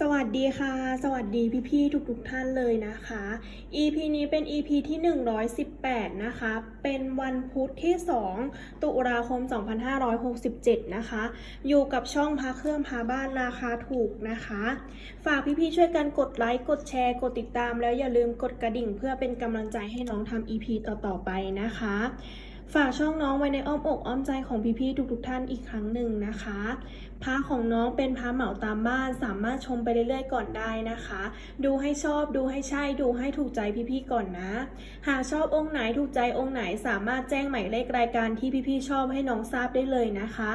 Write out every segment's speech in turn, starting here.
สวัสดีค่ะ สวัสดีพี่ๆทุกๆท่านเลยนะคะ EP นี้เป็น EP ที่ 118 นะคะ เป็นวันพุธที่ 2 ตุลาคม 2567 นะคะ อยู่กับช่องพาเครื่องพาบ้านราคาถูกนะคะ ฝากพี่ๆช่วยกันกดไลค์ กดแชร์ กดติดตาม แล้วอย่าลืมกดกระดิ่งเพื่อเป็นกำลังใจให้น้องทำ EP ต่อๆไปนะคะฝากช่องน้องไว้ในอ้อมอกอ้อมใจของพี่ๆทุกๆท่านอีกครั้งหนึ่งนะคะพระของน้องเป็นพระเหมาตามบ้านสามารถชมไปเรื่อยๆก่อนได้นะคะ ดูให้ชอบดูให้ใช่ดูให้ถูกใจพี่ๆก่อนนะ หากชอบองค์ไหนถูกใจองค์ไหนสามารถแจ้งหมายเลขรายการที่พี่ๆชอบให้น้องทราบได้เลยนะคะ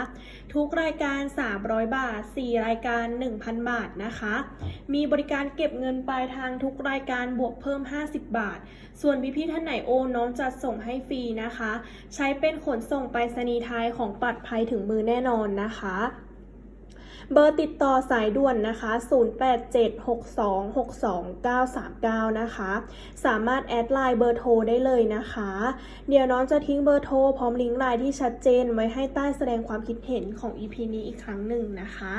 ทุกรายการ 300 บาท 4 รายการ 1,000 บาทนะคะ มีบริการเก็บเงินปลายทางทุกรายการบวกเพิ่ม 50 บาท ส่วนพี่ๆท่านไหนโอนน้องจัดส่งให้ฟรีนะคะ ใช้เป็นขนส่งไปรษณีย์ไทยของปลอดภัยถึงมือแน่นอนนะคะ เบอร์ติดต่อสายด่วนนะคะ 0876262939 นะคะ สามารถแอดไลน์เบอร์โทรได้เลยนะคะ เดี๋ยวน้องจะทิ้งเบอร์โทรพร้อมลิงก์ไลน์ที่ชัดเจนไว้ให้ใต้แสดงความคิดเห็นของ EP นี้อีกครั้งหนึ่งนะคะ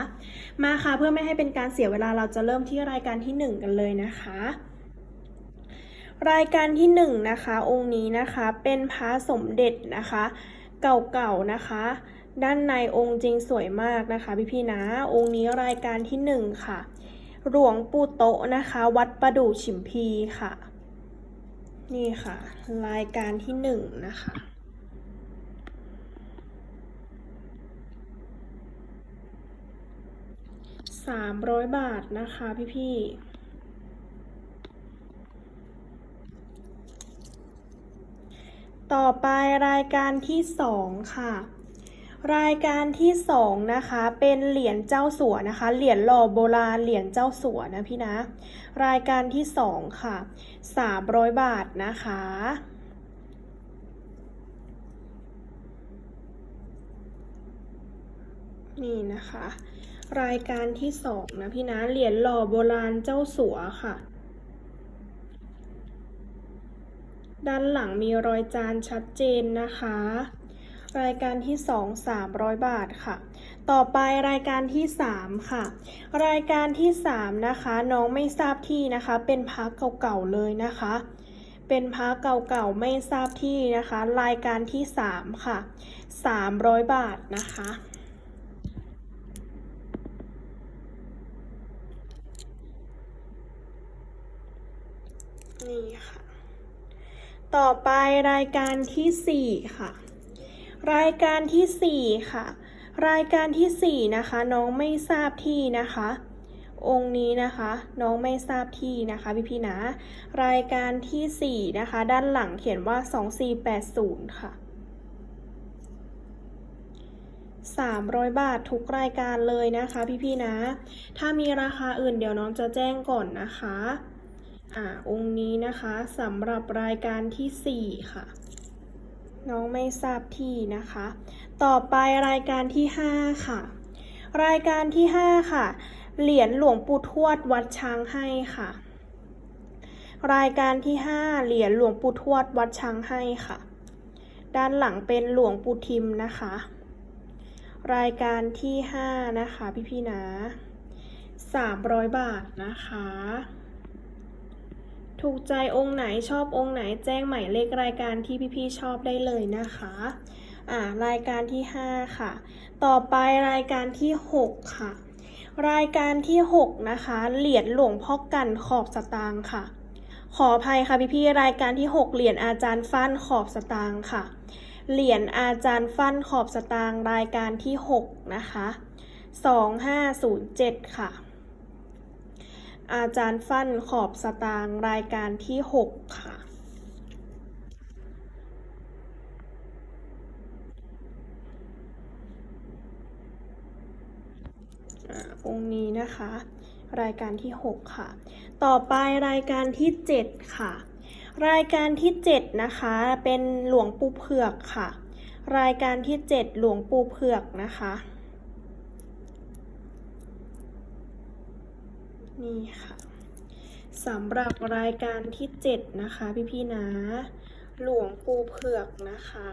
มาค่ะเพื่อไม่ให้เป็นการเสียเวลาเราจะเริ่มที่รายการที่ 1 กันเลยนะคะรายการที่1นนะคะองค์นี้นะคะเป็นพระสมเด็จนะคะ เก่าๆนะคะ ด้านในองค์จริงสวยมากนะคะพี่ๆนะ องค์นี้รายการที่1ค่ะ หลวงปู่โตะนะคะ วัดประดู่ฉิมพีค่ะ นี่ค่ะ รายการที่1นะคะสามร้อยบาทนะคะพี่ๆต่อไปรายการที่สองค่ะ รายการที่สองนะคะเป็นเหรียญเจ้าสัวนะคะ เหรียญหล่อโบราณเหรียญเจ้าสัวนะพี่นะ รายการที่สองค่ะสามร้อยบาทนะคะนี่นะคะ รายการที่สองนะพี่นะเหรียญหล่อโบราณเจ้าสัวค่ะ ด้านหลังมีรอยจานชัดเจนนะคะ รายการที่ 2 300 บาทค่ะ ต่อไปรายการที่ 3 ค่ะ รายการที่ 3 นะคะ น้องไม่ทราบที่นะคะ เป็นพักเก่าๆเลยนะคะ เป็นพักเก่าๆไม่ทราบที่นะคะ รายการที่ 3 ค่ะ 300 บาทนะคะนี่ค่ะ ต่อไปรายการที่ 4 ค่ะ รายการที่ 4 ค่ะ รายการที่ 4 นะคะ น้องไม่ทราบที่นะคะ องค์นี้นะคะ น้องไม่ทราบที่นะคะพี่พี่นะ รายการที่ 4 นะคะ ด้านหลังเขียนว่า 2480 ค่ะ 300 บาททุกรายการเลยนะคะพี่พี่นะ ถ้ามีราคาอื่นเดี๋ยวน้องจะแจ้งก่อนนะคะ อ่าองค์นี้นะคะสำหรับรายการที่ 4 ค่ะ น้องไม่ทราบที่นะคะ ต่อไปรายการที่ 5 ค่ะ รายการที่ 5 ค่ะ เหรียญหลวงปู่ทวดวัดช้างให้ค่ะ รายการที่ 5 เหรียญหลวงปู่ทวดวัดช้างให้ค่ะ ด้านหลังเป็นหลวงปู่ทิมนะคะ รายการที่ 5 นะคะ พี่ๆนะ300 บาทนะคะ ถูกใจองค์ไหนชอบองค์ไหนแจ้งหมายเลขรายการที่พี่ๆชอบได้เลยนะคะอ่ารายการที่ 5 ค่ะ ต่อไปรายการที่ 6 ค่ะ รายการที่ 6 นะคะ เหรียญหลวงพ่อกันขอบสตางค์ค่ะ ขออภัยค่ะพี่ๆรายการที่ 6 เหรียญอาจารย์ฟั่นขอบสตางค์ค่ะ เหรียญอาจารย์ฟั่นขอบสตางค์รายการที่ 6 นะคะ 2507 ค่ะ อาจารย์ฟั่นขอบสตางรายการที่ 6 ค่ะอ่าองค์นี้นะคะ รายการที่ 6 ค่ะ ต่อไปรายการที่ 7 ค่ะ รายการที่ 7 นะคะ เป็นหลวงปู่เผือกค่ะ รายการที่ 7 หลวงปู่เผือกนะคะ นี่ค่ะสำหรับรายการที่ 7 นะคะ พี่ๆนะ หลวงปู่เผือกนะคะ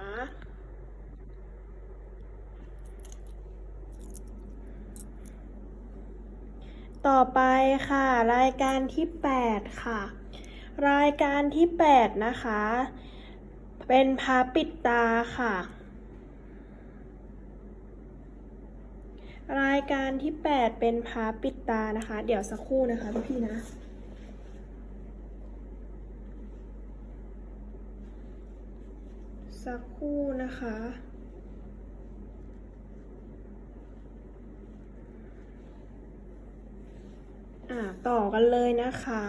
ตต่อไปค่ะ รายการที่ 8 ค่ะ รายการที่ 8 นะคะ เป็นพาปิดตาค่ะ รายการที่ 8 เป็นพาปิดตานะคะ เดี๋ยวสักครู่นะคะพี่ๆนะ สักครู่นะคะ อ่าต่อกันเลยนะคะ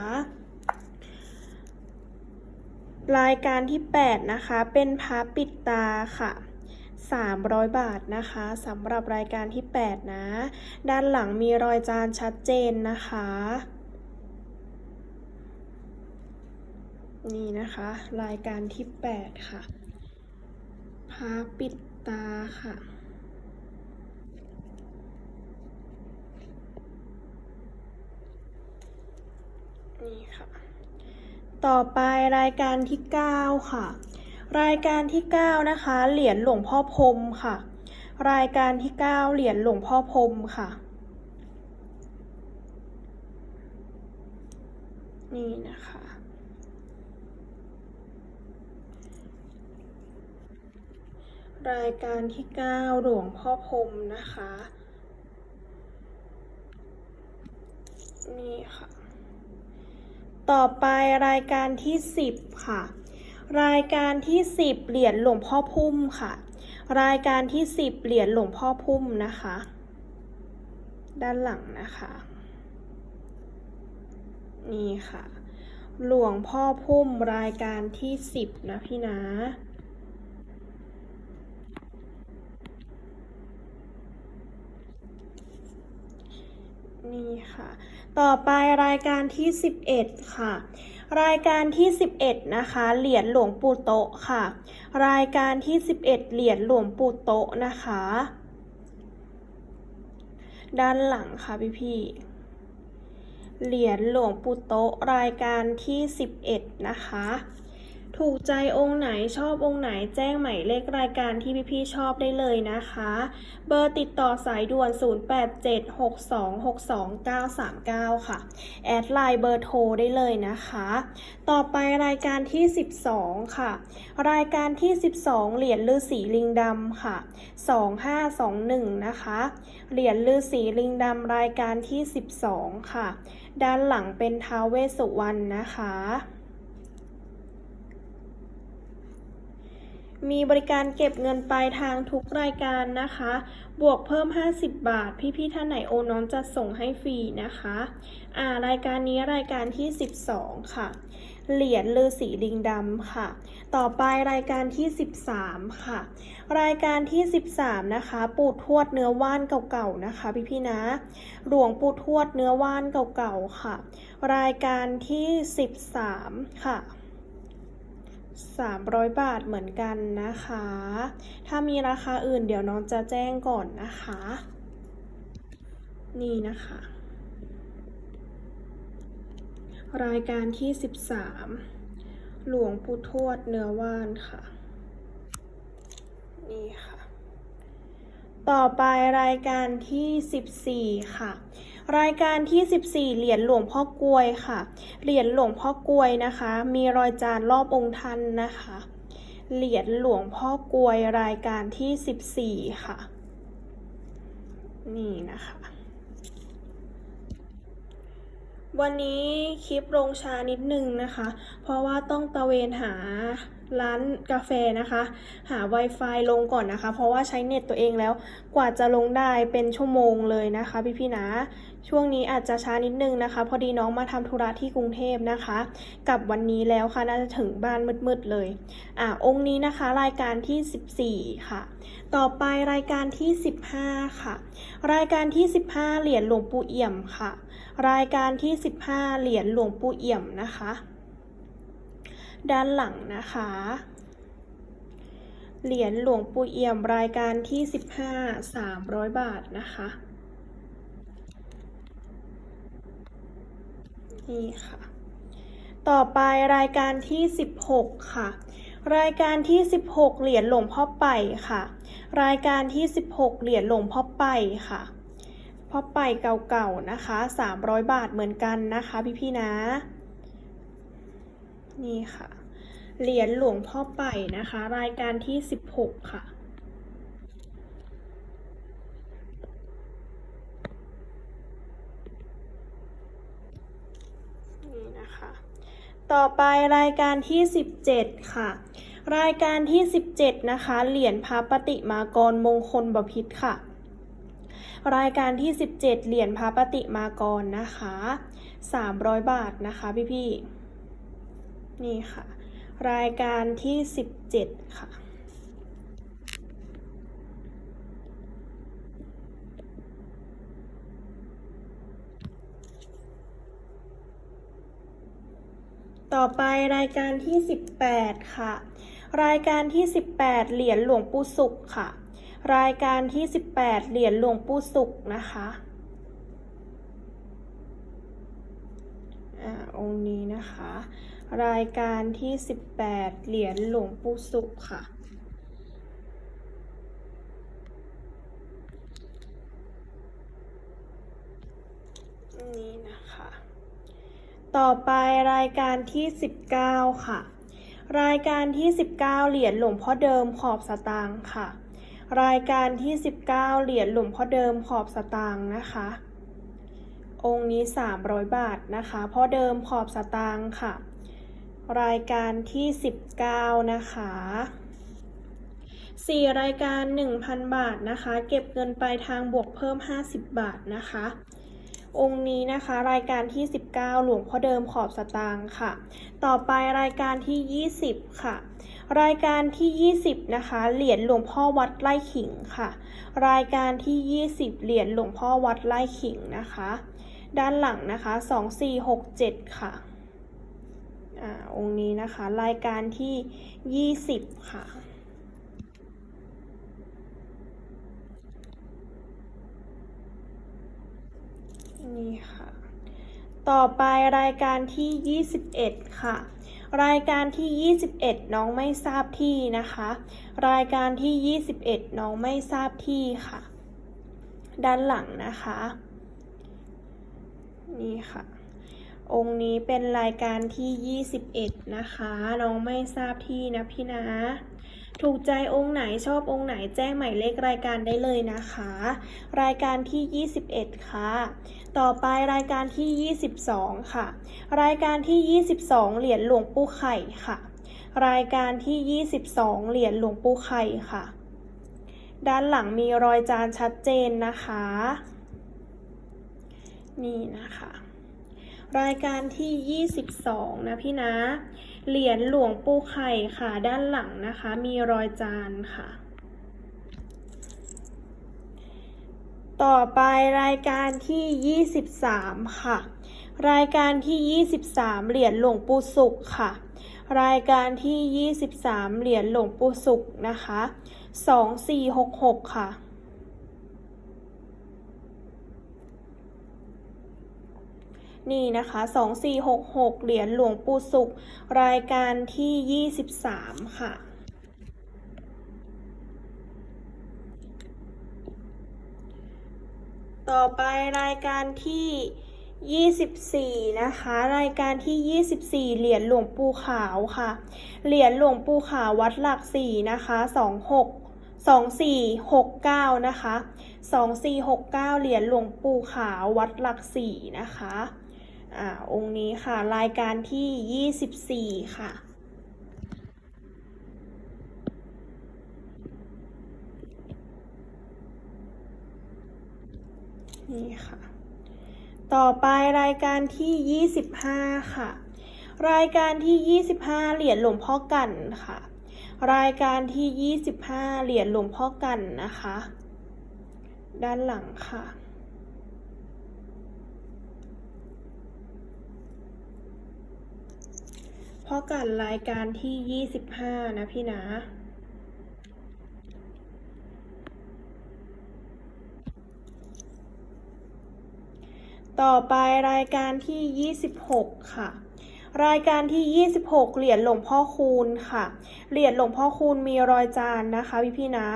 รายการที่ 8 นะคะ เป็นพับปิดตาค่ะ 300 บาทนะคะสำหรับรายการที่ 8 นะ ด้านหลังมีรอยจานชัดเจนนะคะ นี่นะคะ รายการที่ 8 ค่ะพับปิดตาค่ะนี่ค่ะ ต่อไปรายการที่ 9 ค่ะ รายการที่ 9 นะคะ เหรียญหลวงพ่อพรมค่ะ รายการที่ 9 เหรียญหลวงพ่อพรมค่ะ นี่นะคะ รายการที่ 9 หลวงพ่อพรมนะคะ นี่ค่ะ ต่อไปรายการที่ 10 ค่ะ รายการที่ 10 เหรียญหลวงพ่อพุ่มค่ะ รายการที่ 10 เหรียญหลวงพ่อพุ่มนะคะ ด้านหลังนะคะ นี่ค่ะ หลวงพ่อพุ่มรายการที่ 10 นะพี่นะนี่ค่ะ ต่อไปรายการที่ 11 ค่ะ รายการที่ 11 นะคะ เหรียญหลวงปู่โตะค่ะ รายการที่ 11 เหรียญหลวงปู่โตะนะคะ ด้านหลังค่ะพี่พี่เหรียญหลวงปู่โตะรายการที่ 11 นะคะ ถูกใจองค์ไหนชอบองค์ไหนแจ้งหมายเลขรายการที่พี่ๆชอบได้เลยนะคะ เบอร์ติดต่อสายด่วน 0876262939 ค่ะ แอดไลน์เบอร์โทรได้เลยนะคะ ต่อไปรายการที่ 12 ค่ะ รายการที่ 12 เหรียญฤาษีลิงดำค่ะ 2521 นะคะ เหรียญฤาษีลิงดำรายการที่ 12 ค่ะ ด้านหลังเป็นท้าวเวสสุวรรณนะคะ มีบริการเก็บเงินปลายทางทุกรายการนะคะ บวกเพิ่ม 50 บาท พี่ๆท่านไหนโอนน้องจะส่งให้ฟรีนะคะอ่ารายการนี้รายการที่ 12 ค่ะ เหรียญฤาษีลิงดำค่ะ ต่อไปรายการที่ 13 ค่ะ รายการที่ 13 นะคะ ปู่ทวดเนื้อว่านเก่าๆนะคะ พี่ๆนะ หลวงปู่ทวดเนื้อว่านเก่าๆค่ะ รายการที่ 13 ค่ะ 300 บาทเหมือนกันนะคะ ถ้ามีราคาอื่นเดี๋ยวน้องจะแจ้งก่อนนะคะ นี่นะคะ รายการที่ 13 หลวงปู่ทวดเนื้อว่านค่ะ นี่ค่ะ ต่อไปรายการที่ 14 ค่ะ รายการที่ 14 เหรียญหลวงพ่อกลวยค่ะ เหรียญหลวงพ่อกลวยนะคะ มีรอยจานรอบองค์ท่านนะคะ เหรียญหลวงพ่อกลวยรายการที่ 14 ค่ะ นี่นะคะ วันนี้คลิปลงช้านิดนึงนะคะ เพราะว่าต้องตะเวนหาร้านกาแฟนะคะ หา Wi-Fi ลงก่อนนะคะ เพราะว่าใช้เน็ตตัวเองแล้วกว่าจะลงได้เป็นชั่วโมงเลยนะคะ พี่ๆนะ ช่วงนี้อาจจะช้านิดนึงนะคะ พอดีน้องมาทำธุระที่กรุงเทพนะคะ กับวันนี้แล้วค่ะน่าจะถึงบ้านมืดๆเลยอ่าองค์นี้นะคะรายการที่ 14 ค่ะ ต่อไปรายการที่ 15 ค่ะ รายการที่ 15 เหรียญหลวงปู่เอี่ยมค่ะ รายการที่ 15 เหรียญหลวงปู่เอี่ยมนะคะ ด้านหลังนะคะเหรียญหลวงปู่เอี่ยมรายการที่ 15 300 บาทนะคะ นี่ค่ะ ต่อไปรายการที่ 16 ค่ะ รายการที่ 16 เหรียญหลวงพ่อไปค่ะ รายการที่ 16 เหรียญหลวงพ่อไปค่ะพ่อไปเก่าๆนะคะ 300 บาทเหมือนกันนะคะ พี่ๆนะ นี่ค่ะ เหรียญหลวงพ่อไปนะคะ รายการที่ 16 ค่ะ นะคะ ต่อไปรายการที่ 17 ค่ะ รายการที่ 17 นะคะ เหรียญพระปฏิมากรมงคลบพิตรค่ะ รายการที่ 17 เหรียญพระปฏิมากรนะคะ 300 บาทนะคะพี่ๆนี่ค่ะ รายการที่ 17 ค่ะ ต่อไปรายการที่ 18 ค่ะ รายการที่ 18 เหรียญหลวงปู่สุขค่ะ รายการที่ 18 เหรียญหลวงปู่สุขนะคะอ่าองค์นี้นะคะ รายการที่ 18 เหรียญหลวงปู่สุขค่ะนี่นะคะ ต่อไปรายการที่ 19 ค่ะ รายการที่ 19 เหรียญหลวงพ่อเดิมขอบสตางค์ค่ะ รายการที่ 19 เหรียญหลวงพ่อเดิมขอบสตางค์นะคะ องค์นี้ 300 บาทนะคะพ่อเดิมขอบสตางค์ค่ะ รายการที่ 19 นะคะ4 รายการ 1,000 บาทนะคะ เก็บเงินปลายทางบวกเพิ่ม 50 บาทนะคะ องค์นี้นะคะ รายการที่ 19 หลวงพ่อเดิมขอบสตางค์ค่ะ ต่อไปรายการที่ 20 ค่ะ รายการที่ 20 นะคะ เหรียญหลวงพ่อวัดไร่ขิงค่ะ รายการที่ 20 เหรียญหลวงพ่อวัดไร่ขิงนะคะ ด้านหลังนะคะ 2467 ค่ะอ่าองค์นี้นะคะ รายการที่ 20 ค่ะ นี่ค่ะ ต่อไปรายการที่ 21 ค่ะ รายการที่ 21 น้องไม่ทราบที่นะคะ รายการที่ 21 น้องไม่ทราบที่ค่ะ ด้านหลังนะคะ นี่ค่ะ องค์นี้เป็นรายการที่ 21 นะคะ น้องไม่ทราบที่นะพี่นะ ถูกใจองค์ไหนชอบองค์ไหนแจ้งหมายเลขรายการได้เลยนะคะ รายการที่ 21 ค่ะ ต่อไปรายการที่ 22 ค่ะ รายการที่ 22 เหรียญหลวงปู่ไข่ค่ะ รายการที่ 22 เหรียญหลวงปู่ไข่ค่ะ ด้านหลังมีรอยจานชัดเจนนะคะ นี่นะคะ รายการที่ 22 นะพี่นะ เหรียญหลวงปู่ไข่ค่ะ ด้านหลังนะคะ มีรอยจานค่ะ ต่อไปรายการที่ 23 ค่ะ รายการที่ 23 เหรียญหลวงปู่สุขค่ะ รายการที่ 23 เหรียญหลวงปู่สุขนะคะ 2466 ค่ะ นี่นะคะ 2466 เหรียญหลวงปู่สุข รายการที่ 23 ค่ะ ต่อไปรายการที่ 24 นะคะ รายการที่ 24 เหรียญหลวงปู่ขาวค่ะ เหรียญหลวงปู่ขาววัดหลักสี่นะคะ 26 2469 นะคะ 2469 เหรียญหลวงปู่ขาววัดหลักสี่นะคะ อ่าองค์นี้ค่ะ รายการที่ 24 ค่ะ นี่ค่ะ ต่อไปรายการที่ 25 ค่ะ รายการที่ 25 เหรียญหลวงพ่อกันค่ะ รายการที่ 25 เหรียญหลวงพ่อกันนะคะ ด้านหลังค่ะ พ่อกันรายการที่ 25 นะพี่นะต่อไปรายการที่ 26 ค่ะ รายการที่ 26 เหรียญหลวงพ่อคูณค่ะ เหรียญหลวงพ่อคูณมีรอยจานนะคะพี่พี่นะ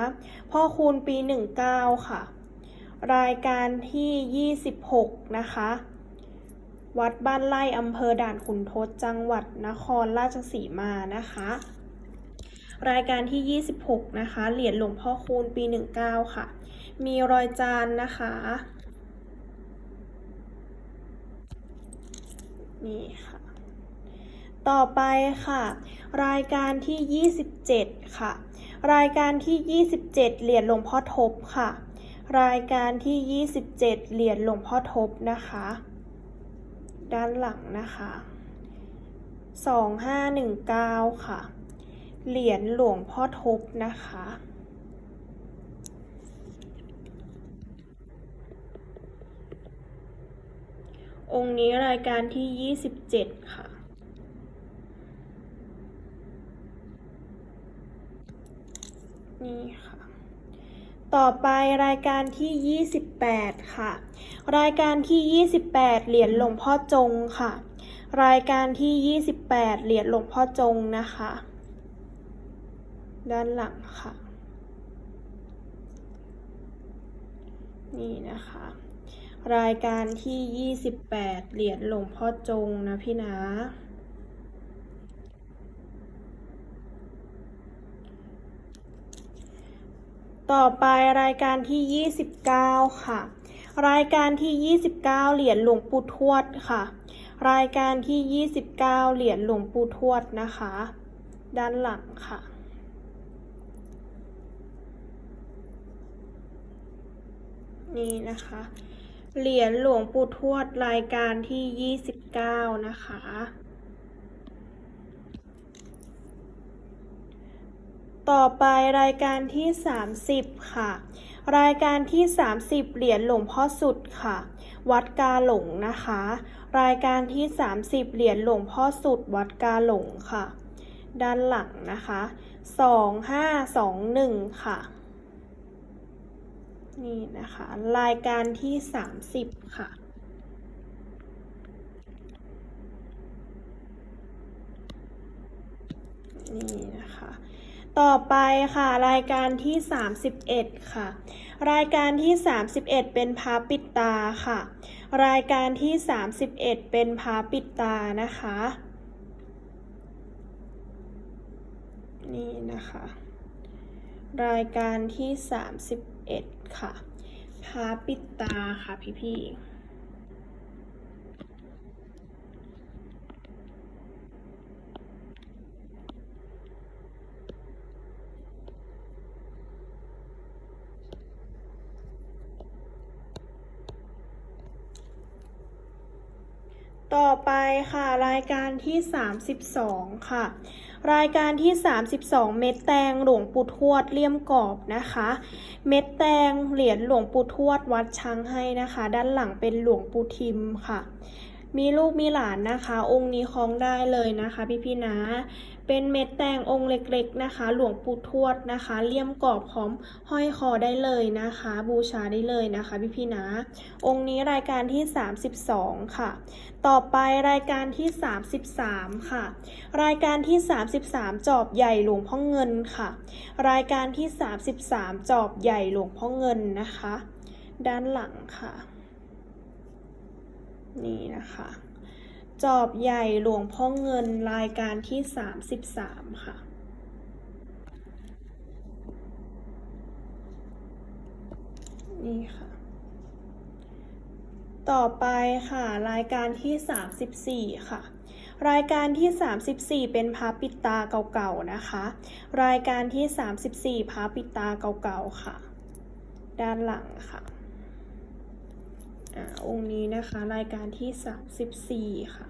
พ่อคูณปี 19 ค่ะ รายการที่ 26 นะคะ วัดบ้านไร่อำเภอด่านขุนทดจังหวัดนครราชสีมานะคะ รายการที่ 26 นะคะ เหรียญหลวงพ่อคูณปี 19 ค่ะ มีรอยจานนะคะ นี่ค่ะ ต่อไปค่ะ รายการที่ 27 ค่ะ รายการที่ 27 เหรียญหลวงพ่อทบค่ะ รายการที่ 27 เหรียญหลวงพ่อทบนะคะ ด้านหลังนะคะ 2519 ค่ะ เหรียญหลวงพ่อทบนะคะ องค์นี้รายการที่ 27 ค่ะนี่ค่ะ ต่อไปรายการที่ 28 ค่ะ รายการที่ 28 เหรียญหลวงพ่อจงค่ะ รายการที่ 28 เหรียญหลวงพ่อจงนะคะ ด้านหลังค่ะ นี่นะคะ รายการที่ 28 เหรียญหลวงพ่อจงนะพี่นะ ต่อไปรายการที่ 29 ค่ะ รายการที่ 29 เหรียญหลวงปู่ทวดค่ะ รายการที่ 29 เหรียญหลวงปู่ทวดนะคะ ด้านหลังค่ะนี่นะคะ เหรียญหลวงปู่ทวดรายการที่ 29 นะคะ ต่อไปรายการที่ 30 ค่ะ รายการที่ 30 เหรียญหลวงพ่อสุดค่ะ วัดกาหลงนะคะ รายการที่ 30 เหรียญหลวงพ่อสุด วัดกาหลงค่ะ ด้านหลังนะคะ 2521 ค่ะ นี่นะคะ รายการที่ 30 ค่ะนี่นะคะ ต่อไปค่ะ รายการที่ 31 ค่ะ รายการที่ 31 เป็นพาปิดตาค่ะ รายการที่ 31 เป็นพาปิดตานะคะ นี่นะคะ รายการที่ 31 ค่ะพาปิดตาค่ะพี่ๆ ต่อไปค่ะรายการที่ 32 ค่ะ รายการที่ 32 เม็ดแตงหลวงปู่ทวดเลี่ยมกรอบนะคะ เม็ดแตงเหรียญหลวงปู่ทวดวัดช้างให้นะคะ ด้านหลังเป็นหลวงปู่ทิมค่ะ มีลูกมีหลานนะคะ องค์นี้คล้องได้เลยนะคะ พี่ๆนะ เป็นเม็ดแตงองค์เล็กๆนะคะ หลวงปู่ทวดนะคะ เลี่ยมกรอบพร้อมห้อยคอได้เลยนะคะ บูชาได้เลยนะคะพี่ๆนะ องค์นี้รายการที่ 32 ค่ะ ต่อไปรายการที่ 33 ค่ะ รายการที่ 33 จอบใหญ่หลวงพ่อเงินค่ะ รายการที่ 33 จอบใหญ่หลวงพ่อเงินนะคะ ด้านหลังค่ะ นี่นะคะ จอบใหญ่หลวงพ่อเงินรายการที่ 33 ค่ะ นี่ค่ะ ต่อไปค่ะ รายการที่ 34 ค่ะรายการที่ 34 เป็นพาปิตาเก่าๆนะคะ รายการที่ 34พาปิตาเก่าๆค่ะ ด้านหลังค่ะ อ่าองค์นี้นะคะ รายการที่34ค่ะ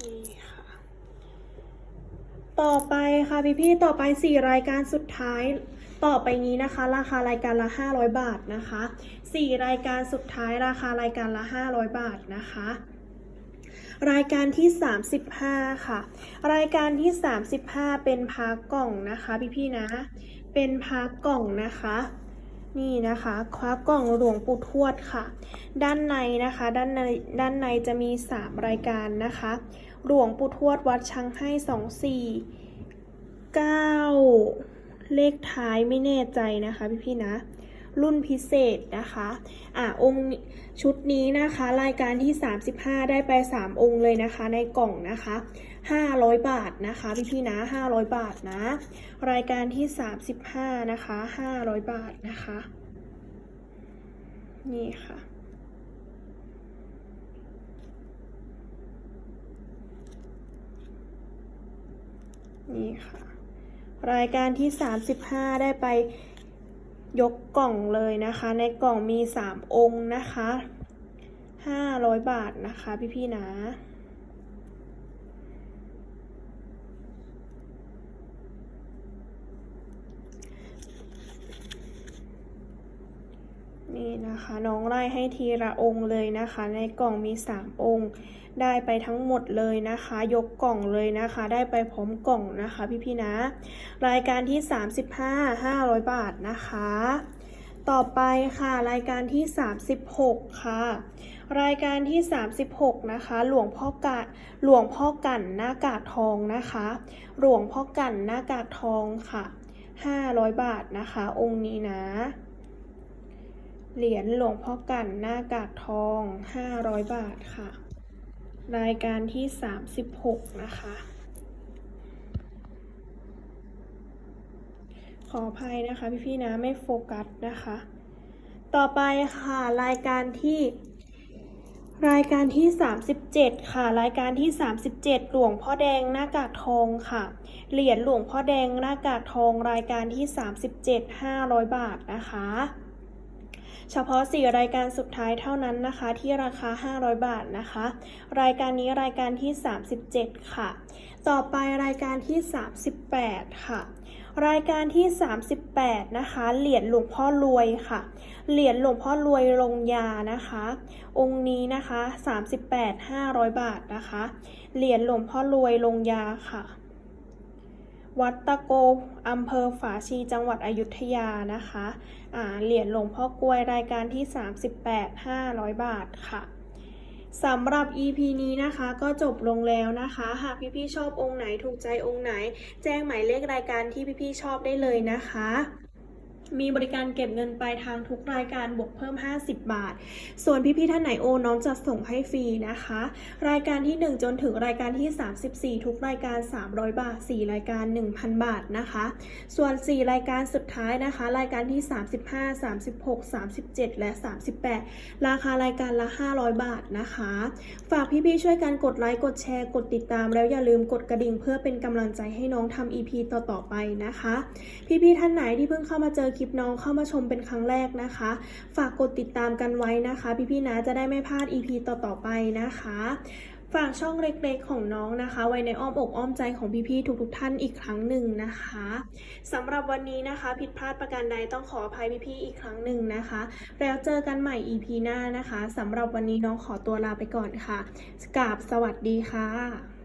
นี่ค่ะ ต่อไปค่ะพี่ๆต่อไป4รายการสุดท้ายต่อไปนี้นะคะ ราคารายการละ 500 บาทนะคะ4รายการสุดท้ายราคารายการละ 500 บาทนะคะ รายการที่ 35 ค่ะ รายการที่ 35 เป็นพากล่องนะคะพี่ๆนะ เป็นพากล่องนะคะ นี่นะคะคว้ากล่องหลวงปู่ทวดค่ะ ด้านในนะคะ ด้านในด้านในจะมี 3 รายการนะคะ หลวงปู่ทวดวัดช้างให้2 4 9เลขท้ายไม่แน่ใจนะคะพี่ๆนะ รุ่นพิเศษนะคะ อะองค์ชุดนี้นะคะ รายการที่ 35 ได้ไป 3 องค์เลยนะคะ ในกล่องนะคะ 500 บาทนะคะพี่ๆนะ 500 บาทนะ รายการที่ 35 นะคะ 500 บาทนะคะ นี่ค่ะนี่ค่ะ รายการที่ 35 ได้ไปยกกล่องเลยนะคะ ในกล่องมี 3 องค์นะคะ 500 บาทนะคะพี่ๆนะ นี่นะคะ น้องไล่ให้ทีละองค์เลยนะคะ ในกล่องมี 3 องค์ ได้ไปทั้งหมดเลยนะคะ ยกกล่องเลยนะคะ ได้ไปพร้อมกล่องนะคะพี่ๆนะ รายการที่ 35 500 บาทนะคะ ต่อไปค่ะรายการที่ 36 ค่ะ รายการที่ 36 นะคะ หลวงพ่อกะหลวงพ่อกั่นหน้ากากทองนะคะ หลวงพ่อกั่นหน้ากากทองค่ะ 500 บาทนะคะ องค์นี้นะ เหรียญหลวงพ่อกันหน้ากากทอง 500 บาทค่ะ รายการที่ 36 นะคะ ขออภัยนะคะพี่ๆนะไม่โฟกัสนะคะ ต่อไปค่ะรายการที่รายการที่ 37 ค่ะ รายการที่ 37 หลวงพ่อแดงหน้ากากทองค่ะ เหรียญหลวงพ่อแดงหน้ากากทองรายการที่ 37 500 บาทนะคะ เฉพาะ 4 รายการสุดท้ายเท่านั้นนะคะ ที่ราคา 500 บาทนะคะ รายการนี้รายการที่ 37 ค่ะ ต่อไปรายการที่ 38 ค่ะ รายการที่ 38 นะคะ เหรียญหลวงพ่อรวยค่ะ เหรียญหลวงพ่อรวยลงยานะคะ องค์นี้นะคะ 38 500 บาทนะคะ เหรียญหลวงพ่อรวยลงยาค่ะวัดตะโก อำเภอฝาชี จังหวัดอยุธยานะคะ เหรียญหลวงพ่อกลวยรายการที่ 38 500 บาทค่ะสำหรับ EP นี้นะคะก็จบลงแล้วนะคะ หากพี่ๆชอบองค์ไหนถูกใจองค์ไหน แจ้งหมายเลขรายการที่พี่ๆชอบได้เลยนะคะ มีบริการเก็บเงินปลายทางทุกรายการบวกเพิ่ม 50 บาท ส่วนพี่ๆท่านไหนโอนน้องจะส่งให้ฟรีนะคะ รายการที่ 1 จนถึงรายการที่ 34 ทุกรายการ 300 บาท 4 รายการ 1,000 บาทนะคะ ส่วน 4 รายการสุดท้ายนะคะ รายการที่ 35 36 37 และ 38 ราคารายการละ 500 บาทนะคะ ฝากพี่ๆช่วยกันกดไลค์กดแชร์กดติดตาม แล้วอย่าลืมกดกระดิ่งเพื่อเป็นกำลังใจให้น้องทำ EP ต่อๆไปนะคะ พี่ๆท่านไหนที่เพิ่งเข้ามาเจอคลิปน้องเข้ามาชมเป็นครั้งแรกนะคะ ฝากกดติดตามกันไว้นะคะ พี่ๆนะจะได้ไม่พลาด EP ต่อๆไปนะคะฝากช่องเล็กๆของน้องนะคะ ไว้ในอ้อมอกอ้อมใจของพี่ๆทุกๆท่านอีกครั้งหนึ่งนะคะสำหรับวันนี้นะคะ ผิดพลาดประการใดต้องขออภัยพี่ๆอีกครั้งหนึ่งนะคะ แล้วเจอกันใหม่ EP หน้านะคะสำหรับวันนี้น้องขอตัวลาไปก่อนค่ะกราบสวัสดีค่ะ